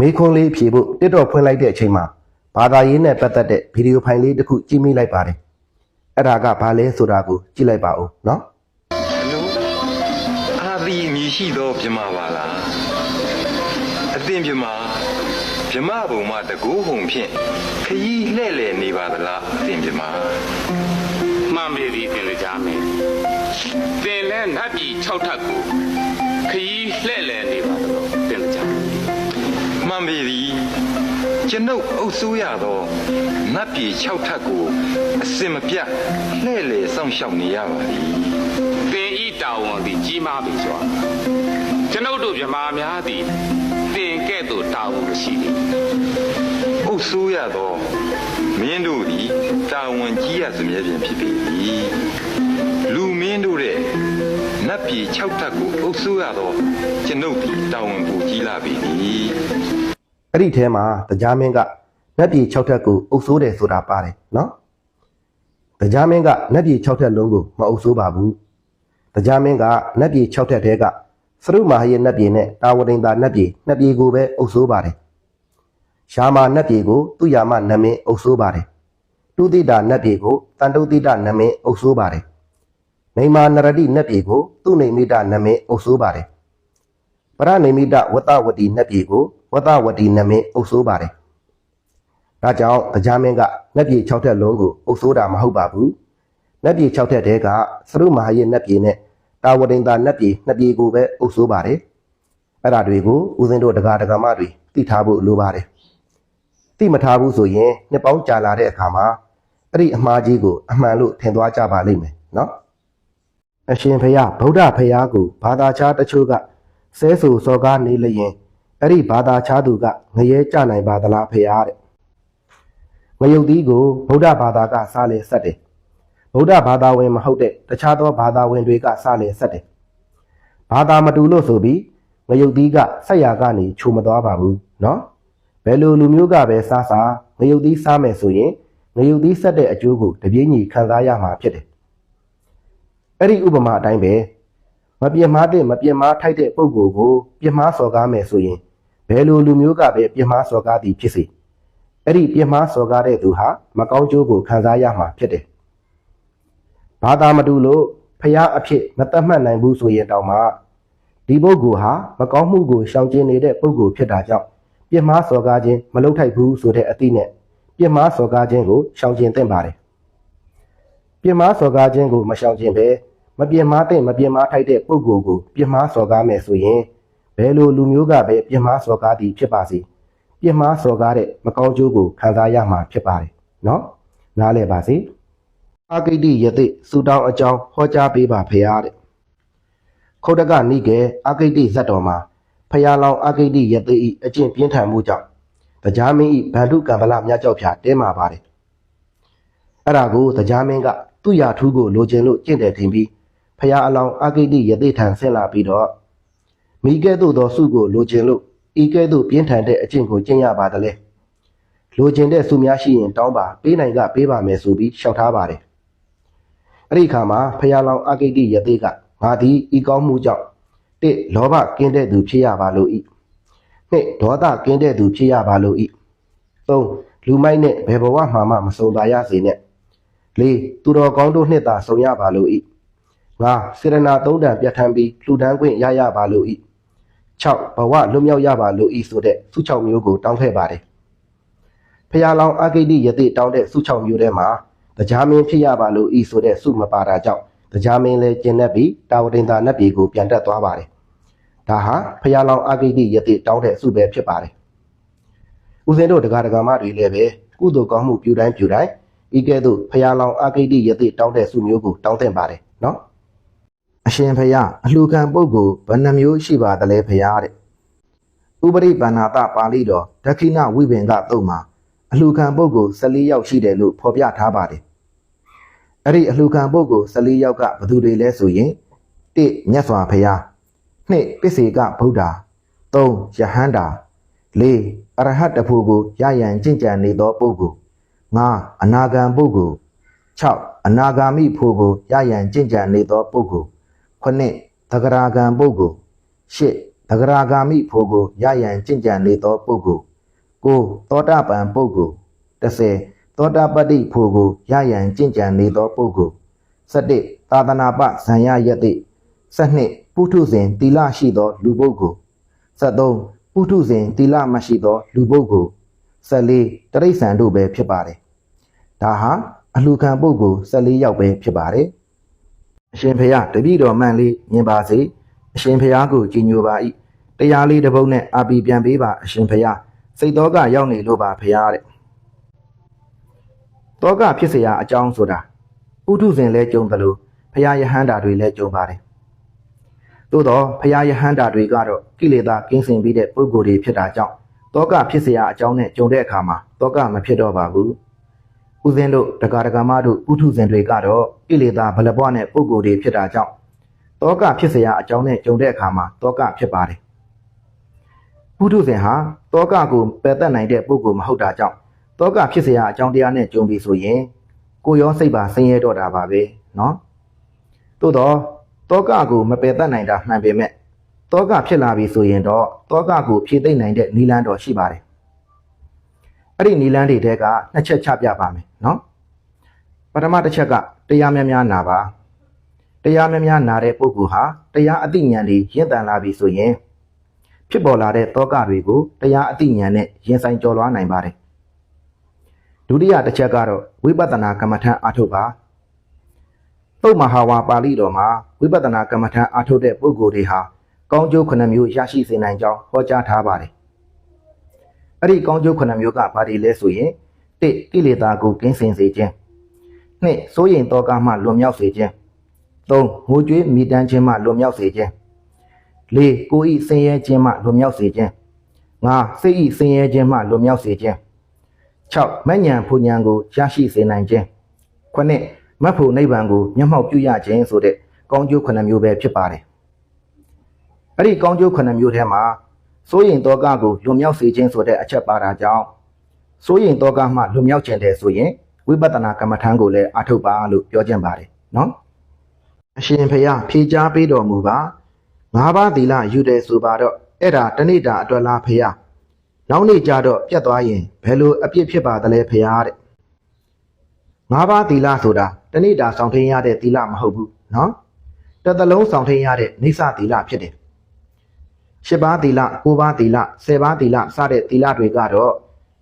မေခွန်းလေးဖြေဖို့တစ်တော့ဖွင့်လိုက်တဲ့အချိန်မှာဘာသာရေးနဲ့ပတ်သက်တဲ့ဗီဒီယိုဖိုင်လေးတစ်ခုကြည့်မိလိုက်ပါတယ်အဲ့ဒါကဘာလဲဆိုတာကိုကြည့်လိုက်ပါဦးနော်အလိုအာသီအမည်ရှိသောမြမပါလားအသင်မြမမြမဘုံမှာတကူဟုံဖြင့်ခရီးလှဲ့လေနေပါသလားအသင်မြမမှန်ပေသည်တင်လေကြမယ်တင်လဲနတ်ပြည်6ထပ်ကိုခရီးလှဲ့လဲနေပါတော့တင်လေကြမယ်မှ န်ပေသည်ကျွန်ုပ်အုပ်စိုးရသောနတ်ပြည်6ထပ်ကိုအစင်မပြတ်လှဲ့လေစောင့်ရှောက်နေရပါသည်တင်ဤတာဝန်သည်ကြီးမားပြီစွာကျွန်ုပ်တို့မြမာများသည်တင်ကဲ့သို့တာဝန်မရှိသည်အုပ်စိုးရသောမင်းတို့သည်တာဝန်ကြီးရစမြဲပင်ဖြစ်ပေသည်လူမင်းတို့တဲ့နတ်ပြည်6ထပ်ကိုအုပ်စိုးရသောကျွန်ုပ်သည်တာဝန်ပူကြီးလာပေသည် အဲ့ဒီထဲမှာတရားမင်းကနတ်ပြည်6ထက်ကိုအုပ်ဆိုးတယ်ဆိုတာပါတယ်နော်တရားမင်းကနတ်ပြည်6ထက်လုံးကိုမအုပ်ဆိုးပါဘူးတရားမင်းကနတ်ပြည်6ထက်တဲကသရုမာဟယေနတ်ပြည်နဲ့တာဝတိန်သာနတ်ပြည်နှစ်ပြည်ကိုပဲအုပ်ဆိုးပါတယ်ရှာမာနတ်ပြည်ကိုသူယာမနမင်းအုပ်ဆိုးပါတယ်တုတိတာနတ်ပြည်ကိုတန်တုတိတနမင်းအုပ်ဆိုးပါတယ်နေမာနရတိနတ်ပြည်ကိုသူနေမိတနမင်းအုပ်ဆိုးပါတယ်ပရဏိမိတဝတ္တဝတီနတ်ပြည်ကို ဝတ္တဝတီနမင်းအုပ်ဆိုးပါတယ်။ဒါကြောင့်တရားမင်းကနတ်ပြည်6ထက်လုံးကိုအုပ်ဆိုးတာမဟုတ်ပါဘူး။နတ်ပြည်6ထက်တည်းကသရုမဟာယေနတ်ပြည်နဲ့တာဝတိန်သာနတ်ပြည်နှစ်ပြည်ကိုပဲအုပ်ဆိုးပါတယ်။အဲ့ဒါတွေကိုဦးဇင်းတို့ဒကာဒကာမတွေသိထားဖို့လိုပါတယ်။သိမထားဘူးဆိုရင်နှစ်ပေါင်းကြာလာတဲ့အခါမှာအဲ့ဒီအမှားကြီးကိုအမှန်လို့ထင်သွားကြပါလိမ့်မယ်နော်။အရှင်ဖျားဗုဒ္ဓဖျားကိုဘာသာခြားတချို့ကဆဲဆူစော်ကားနေလျင် အဲ့ဒီဘာသာခြားသူကငရဲကြနိုင်ပါသလားဖျားတဲ့ငရုတ်သီးကိုဗုဒ္ဓဘာသာကစားလေဆက်တယ်ဗုဒ္ဓဘာသာဝင်မဟုတ်တဲ့တခြားသောဘာသာဝင်တွေကစားလေဆက်တယ်ဘာသာမတူလို့ဆိုပြီးငရုတ်သီးကဆက်ရကနေခြုံမသွားပါဘူးနော်ဘယ်လိုလူမျိုးကပဲစားစားငရုတ်သီးစားမယ်ဆိုရင်ငရုတ်သီးဆက်တဲ့အကျိုးကိုတပြေးညီခံစားရမှာဖြစ်တယ်အဲ့ဒီဥပမာအတိုင်းပဲမပြင်းမားတဲ့မပြင်းမားထိုက်တဲ့ပုံကိုယ်ကိုပြင်းမားစော်ကားမယ်ဆိုရင် ဘယ်လိုလူမျိုးကပဲပြင်းမားစော်ကားသည်ဖြစ်စေအဲ့ဒီပြင်းမားစော်ကားတဲ့သူဟာမကောင်းကျိုးကိုခံစားရမှာဖြစ်တယ်။ဘာသာမတူလို့ဖျားအဖြစ်မတတ်မှတ်နိုင်ဘူးဆိုရင်တောင်မှဒီပုဂ္ဂိုလ်ဟာမကောင်းမှုကိုရှောင်ကျဉ်နေတဲ့ပုဂ္ဂိုလ်ဖြစ်တာကြောင့်ပြင်းမားစော်ကားခြင်းမလုပ်ထိုက်ဘူးဆိုတဲ့အသည့်နဲ့ပြင်းမားစော်ကားခြင်းကိုရှောင်ကျဉ်သင့်ပါတယ်။ပြင်မာစော်ကားခြင်းကိုမရှောင်ခြင်းပဲမပြင်မာတဲ့မပြင်မာထိုက်တဲ့ပုံကိုယ်ကိုပြင်မာစော်ကားမယ်ဆိုရင် ဘယ်လိုလူမျိုးကပဲပြင်မာစော်ကားသည်ဖြစ်ပါစေပြင်မာစော်ကားတဲ့မကောင်းကျိုးကိုခံစားရမှာဖြစ်ပါတယ်နော်နားလည်ပါစေအာဂိတိယသိစူတောင်းအကြောင်းဟောကြားပေးပါဖရာတဲ့ခုတ်တကနိကေအာဂိတိဇတ်တော်မှာဖရာလောင်အာဂိတိယသိဤအကျင့်ပြင်းထန်မှုကြောင့်တရားမင်းဤဗန္ဓုကံဗလမြတ်ကြောက်ဖြာတဲမှာပါတယ်အဲ့ဒါကိုတရားမင်းကသူ့ရာထူးကိုလိုချင်လို့ကျင့်တယ်ထင်ပြီးဖရာအလောင်းအာဂိတိယသိထံဆင့်လာပြီးတော့ မိကဲ့သို့သောစုကိုလိုချင်လို့ဤကဲ့သို့ပြင်းထန်တဲ့အကျင့်ကိုကျင့်ရပါသလဲလိုချင်တဲ့စုများရှိရင်တောင်းပါပေးနိုင်ကပေးပါမယ်ဆိုပြီးလျှောက်ထားပါတယ်အဲ့ဒီခါမှာဖရာလောင်းအာဂိတိယသိကငါသည်ဤကောင်းမှုကြောင့်တစ်လောဘကင်းတဲ့သူဖြစ်ရပါလို့ဤနှစ်ဒေါသကင်းတဲ့သူဖြစ်ရပါလို့ဤသုံးလူမိုက်နဲ့ဘယ်ဘဝမှမှမစုံပါရစေနဲ့လေးသူတော်ကောင်းတို့နှစ်သာဆုံရပါလို့ဤငါစေရနာသုံးတန်ပြဋ္ဌာန်းပြီးလှူဒန်းခွင့်ရရပါလို့ဤ 6ဘဝလွတ်မြောက်ရပါလို့ဤဆိုတဲ့စု6မျိုးကိုတောင်းခဲ့ပါတယ်ဖျားလောင်အဂိတိယတိတောင်းတဲ့စု6မျိုးထဲမှာတရားမင်းဖြစ်ရပါလို့ဤဆိုတဲ့စုမပါတာကြောင့်တရားမင်းလည်းကျင့်တတ်ပြီးတာဝတိန်သာနတ်ပြည်ကိုပြန်တက်သွားပါတယ်ဒါဟာဖျားလောင်အဂိတိယတိတောင်းတဲ့စုပဲဖြစ်ပါတယ်ဦးဇင်းတို့တရားဒဂမတွေလည်းပဲကုသိုလ်ကောင်းမှုပြုတိုင်းပြုတိုင်းဤကဲ့သို့ဖရာလောင်အာဂိတိယတိတောင်းတဲ့စုမျိုးကိုတောင်းတင်ပါတယ်နော် အရှင်ဖရာအလှခံပုဂ္ဂိုလ်ဘယ်နှမျိုးရှိပါသလဲဖရာတဲ့ဥပရိပန္နာတပါဠိတော်ဒက္ခိဏဝိပင်ကတုတ်မှာအလှခံပုဂ္ဂိုလ်14ယောက်ရှိတယ်လို့ဖော်ပြထားပါတယ်အဲ့ဒီအလှခံပုဂ္ဂိုလ်14ယောက်ကဘယ်သူတွေလဲဆိုရင်1မြတ်စွာဘုရား2ပစ္စေကဗုဒ္ဓ3ယဟန္တာ4အရဟတ္တဖို့ကိုရယံကျင့်ကြံနေသောပုဂ္ဂိုလ်ငါအနာဂံပုဂ္ဂိုလ်6အနာဂါမိဖို့ကိုရယံကျင့်ကြံနေသောပုဂ္ဂိုလ် 9 သဂရာဂံပုဂ္ဂိုလ် 10 သဂရာဂာမိဖို့ကိုရရန်ကြင်ကြံနေသောပုဂ္ဂိုလ်ကိုသောတာပန်ပုဂ္ဂိုလ်30သောတာပတ္တိဖို့ကိုရရန်ကြင်ကြံနေသောပုဂ္ဂိုလ်17သာသနာပဇံရယတိ 12 ပုထုဇဉ်တီလရှိသော လူပုဂ္ဂိုလ်73ပုထုဇဉ်တီလမရှိသော လူပုဂ္ဂိုလ်14တရိษံတို့ပဲဖြစ်ပါတယ်ဒါဟာအလှခံပုဂ္ဂိုလ်14ယောက်ပဲဖြစ်ပါတယ် အရှင်ဖေယတပည့်တော်မှန်လေးမြင်ပါစေအရှင်ဖေယကိုကြည်ညိုပါ၏တရားလေးတစ်ပုဒ်နဲ့အာပီပြန်ပေးပါအရှင်ဖေယစိတ်တော်ကရောက်နေလို့ပါဖေယတဲ့တောကဖြစ်เสียအကြောင်းဆိုတာပုထုဇဉ်လဲကြုံတယ်လို့ဖရာယဟန္တာတွေလဲကြုံပါတယ်သို့တော့ဖရာယဟန္တာတွေကတော့ကိလေသာကင်းစင်ပြီးတဲ့ပုဂ္ဂိုလ်တွေဖြစ်တာကြောင့်တောကဖြစ်เสียအကြောင်းနဲ့ကြုံတဲ့အခါမှာတောကမဖြစ်တော့ပါဘူး ဦးဇင်းတို့တက္ကရာကမတို့ပုထုဇဉ်တွေကတော့ကိလေသာဘလပွားနဲ့ပုဂ္ဂိုလ်တွေဖြစ်တာကြောင့်တောကဖြစ်เสียအကြောင်းနဲ့ကြုံတဲ့အခါမှာတောကဖြစ်ပါတယ်ပုထုဇဉ်ဟာတောကကိုပယ်တတ်နိုင်တဲ့ပုဂ္ဂိုလ်မဟုတ်တာကြောင့်တောကဖြစ်เสียအကြောင်းတရားနဲ့ကြုံပြီဆိုရင်ကိုယ်ရောစိတ်ပါဆင်းရဲတော့တာပါပဲเนาะသို့တော့တောကကိုမပယ်တတ်နိုင်တာမှန်ပေမဲ့တောကဖြစ်လာပြီဆိုရင်တော့တောကကိုဖြည့်သိမ့်နိုင်တဲ့နီလန်းတော်ရှိပါတယ် အဲ့ဒီနီလန်းတွေတဲကနှစ်ချက်ချပြပါမယ်နော်ပထမတစ်ချက်ကတရားများများနာပါတရားများများနာတဲ့ပုဂ္ဂိုလ်ဟာတရားအသိဉာဏ်တွေရင့်တန်လာပြီဆိုရင်ဖြစ်ပေါ်လာတဲ့တောကတွေကိုတရားအသိဉာဏ်နဲ့ရင်ဆိုင်ကျော်လွှားနိုင်ပါတယ်ဒုတိယတစ်ချက်ကတော့ဝိပဿနာကမ္မထံအာထုတ်ပါသုတ်မဟာဝါပါဠိတော်မှာဝိပဿနာကမ္မထံအာထုတ်တဲ့ပုဂ္ဂိုလ်တွေဟာကောင်းကျိုးခုနှစ်မျိုးရရှိစေနိုင်ကြောင်းဟောကြားထားပါတယ် အဲ့ဒီကောင်းကျိုးခုနှစ်မျိုးကဘာတွေလဲဆိုရင်တစ်ကိလေသာကိုကင်းစင်စေခြင်းနှစ်စိုးရိမ်တောကမှလွန်မြောက်စေခြင်းသုံးငိုကြွေးမိတမ်းခြင်းမှလွန်မြောက်စေခြင်းလေးကိုယ်ဤဆင်းရဲခြင်းမှလွန်မြောက်စေခြင်းငါစိတ်ဤဆင်းရဲခြင်းမှလွန်မြောက်စေခြင်း 6. မဉ္ဇဉ်ဖူဉ္ဇဉ်ကိုရရှိစေနိုင်ခြင်း 9. မတ်ဖို့နိဗ္ဗာန်ကိုမျက်မှောက်ပြုရခြင်းဆိုတဲ့ကောင်းကျိုး9မျိုးပဲဖြစ်ပါတယ်။အဲ့ဒီကောင်းကျိုး9မျိုးထဲမှာ စိုးရင်တောကကိုလွန်မြောက်စေခြင်းဆိုတဲ့အချက်ပါတာကြောင့်စိုးရင်တောကမှလွန်မြောက်ခြင်းတဲ့ဆိုရင်ဝိပဿနာကမ္မထံကိုလည်းအထုတ်ပါလို့ပြောကြပါတယ်နော်။အရှင်ဖေယဖြေကြားပေးတော်မူပါငါးပါးသီလယူတယ်ဆိုပါတော့အဲ့ဒါတဏိတာအတွက်လားဖေယ။နောက်နေ့ကျတော့ပြတ်သွားရင်ဘယ်လိုအပြစ်ဖြစ်ပါသလဲဖရာတဲ့ငါးပါးသီလဆိုတာတဏိတာဆောင်ထင်းရတဲ့သီလမဟုတ်ဘူးနော်တစ်သလုံးဆောင်ထင်းရတဲ့နိစ္စသီလဖြစ်တယ် ရှစ်ပါးသီလကိုးပါးသီလဆယ်ပါးသီလစတဲ့သီလတွေကတော့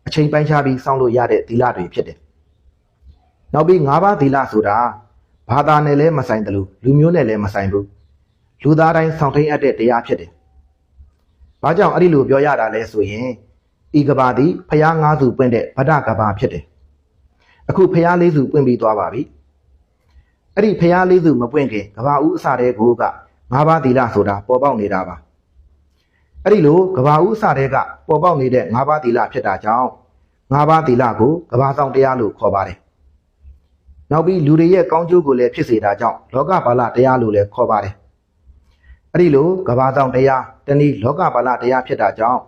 အချိန်ပိုင်းခြားပြီးစောင့်လို့ရတဲ့သီလတွေဖြစ်တယ်နောက်ပြီးငါးပါးသီလဆိုတာဘာသာနဲ့လည်းမဆိုင်တယ်လို့လူမျိုးနဲ့လည်းမဆိုင်ဘူးလူသားတိုင်းဆောင်ထင်းရတဲ့တရားဖြစ်တယ်ဘာကြောင့်အဲ့ဒီလိုပြောရတာလဲဆိုရင်ဤကဘာသည်ဖျားငါးစုပွင့်တဲ့ဗဒကဘာဖြစ်တယ်။အခုဖျားလေးစုပွင့်ပြီးသွားပါပြီ။အဲ့ဒီဖျားလေးစုမပွင့်ခင်ကဘာဦးအစတဲ့ကိုကငါးပါးသီလဆိုတာပေါ်ပေါက်နေတာပါ။ အဲ့ဒီလိုကဘာဦးအစတဲ့ကပေါ်ပေါက်နေတဲ့ငါးပါးသီလဖြစ်တာကြောင့်ငါးပါးသီလကိုကဘာဆောင်တရားလို့ခေါ်ပါတယ်။နောက်ပြီးလူတွေရဲ့ကောင်းကျိုးကိုလည်းဖြစ်စေတာကြောင့်လောကပါဠတရားလို့လည်းခေါ်ပါတယ်။အဲ့ဒီလိုကဘာဆောင်တရားတနည်းလောကပါဠတရားဖြစ်တာကြောင့်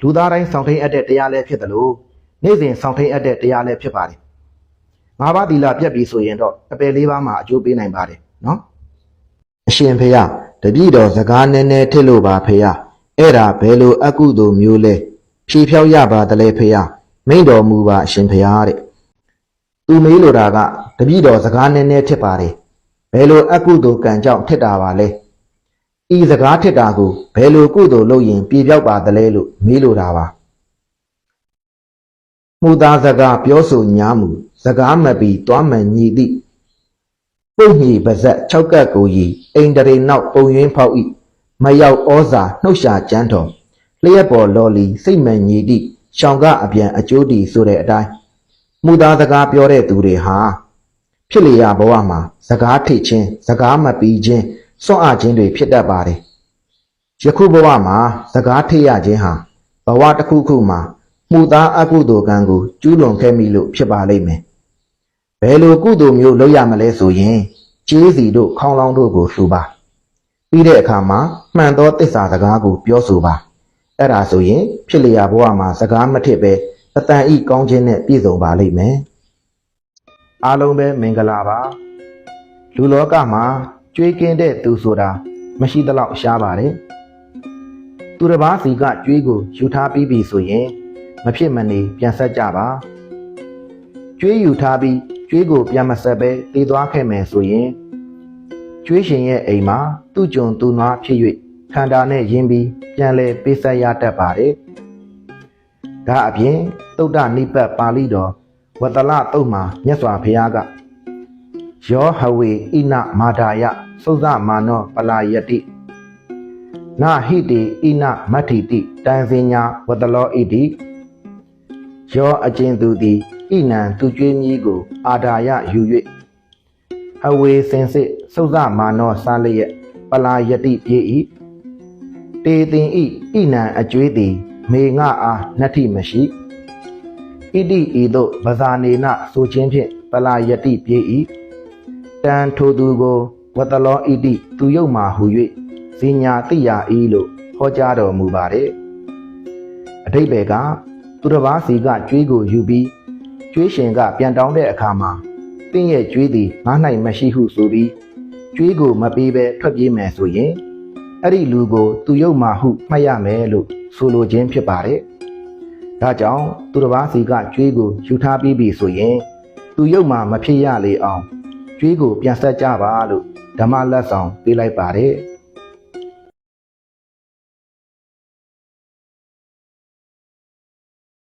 လူသားတိုင်းဆောင်ထိန်အပ်တဲ့တရားလည်းဖြစ်တယ်လို့နေ့စဉ်ဆောင်ထိန်အပ်တဲ့တရားလည်းဖြစ်ပါတယ်။ငါးပါးသီလပြတ်ပြီဆိုရင်တော့အပယ်လေးပါးမှာအကျိုးပေးနိုင်ပါတယ်နော်။အရှင်ဖေယတပည့်တော်စကားနည်းနည်းထစ်လို့ပါဖေယ အဲ့ဒါဘယ်လိုအကုသိုလ်မျိုးလဲဖြေဖြောက်ရပါတလဲဖေယမိန့်တော်မူပါအရှင်ဖေယတဲ့။သူမေးလိုတာကတပည့်တော်စကားနည်းနည်းထစ်ပါတယ်။ဘယ်လိုအကုသိုလ်ကံကြောင့်ထစ်တာပါလဲ။ဤစကားထစ်တာကိုဘယ်လိုကုသိုလ်လုပ်ရင်ပြေပြောက်ပါသလဲလို့မေးလိုတာပါမှုသားစကားပြောဆိုညားမူစကားမပီတွားမှန်ညီသည့်ပုတ်ညီပါဇက်၆ကပ်ကိုဤအိန္ဒြေနောက်ပုံရင်းဖောက်ဤ မရောက်ဩဇာနှုတ်ရှာကြမ်းတော်လျက်ပေါ်လော်လီစိတ်မှန်ညီသည့်ရှောင်ကအပြန်အကျိုးတီဆိုတဲ့အတိုင်းမှုသားစကားပြောတဲ့သူတွေဟာဖြစ်လျာဘဝမှာစကားထိချင်းစကားမပီချင်းစွန့်အားခြင်းတွေဖြစ်တတ်ပါတယ်ယခုဘဝမှာစကားထိရခြင်းဟာဘဝတစ်ခုခုမှာမှုသားအကုသိုလ်ကံကိုကျူးလွန်ခဲ့မိလို့ဖြစ်ပါလိမ့်မယ်ဘယ်လိုကုသိုလ်မျိုးလုပ်ရမလဲဆိုရင်ကျေးစီတို့ခေါင်းလောင်းတို့ကိုလှူပါ ပြီးတဲ့အခါမှာမှန်သောတစ္ဆာစကားကိုပြောဆိုပါအဲ့ဒါဆိုရင်ဖြစ်လျာဘဝမှာစကားမထစ်ပဲအတန်ဤကောင်းခြင်းနဲ့ပြည့်စုံပါလိမ့်မယ်အားလုံးပဲမင်္ဂလာပါလူလောကမှာကြွေးကင်းတဲ့သူဆိုတာမရှိသလောက်ရှားပါတယ်သူတစ်ပါးစီကကြွေးကိုယူထားပြီးပြီဆိုရင်မဖြစ်မနေပြန်ဆက်ကြပါကြွေးယူထားပြီးကြွေးကိုပြန်မဆက်ပဲတည်သွားခဲ့မယ်ဆိုရင် ကျွေးရှင်ရဲ့အိမ်မှာသူ့ကြုံသူ့နွားဖြစ်၍ခန္ဓာနဲ့ယင်းပြီးပြန်လဲပေးဆက်ရတတ်ပါတယ်။ဒါအပြင်သုဒ္ဓနိပတ်ပါဠိတော်ဝတ္တလတုတ်မှာမြတ်စွာဘုရားကယောဟဝေဣနမာဒာယသုဇမာနောပလာယတိနာဟိတေဣနမတ္ထိတိတန်စင်ညာဝတ္တလောဣတိယောအကျဉ်သူသည်ဣနံသူကျွေးမည်ကို အာဒါယယူ၍အဝေစင်စစ် သုဇမာနောစားလျက်ပလာယတိပြေ၏တေတင်ဤဣနံအကျွေးသည်မေငါအားနှတ္ထိမရှိဣတိဤသို့ပဇာနေနဆိုခြင်းဖြင့်ပလာယတိပြေ၏တန်ထိုသူကိုဝတ္တလောဣတိသူယုတ်မာဟု၍ဇိညာတိယာဤလို့ဟောကြားတော်မူပါတယ်အတိတ်ဘယ်ကသူတစ်ပါးစီကကြွေးကိုယူပြီးကြွေးရှင်ကပြန်တောင်းတဲ့အခါမှာတင့်ရဲ့ကြွေးသည်ငါ၌မရှိဟုဆိုပြီး ကြွေးကိုမပေးဘဲထွက်ပြေးမယ်ဆိုရင်အဲ့ဒီလူကို သူယုတ်မာဟုမှတ်ရမယ်လို့ဆိုလိုခြင်းဖြစ်ပါတယ်။ဒါကြောင့်သူတစ်ပါးစီကကြွေးကိုယူထားပြီးပြီဆိုရင် သူယုတ်မာမဖြစ်ရလေအောင်ကြွေးကိုပြန်ဆက်ကြပါလို့ဓမ္မလက်ဆောင်ပေးလိုက်ပါတယ်။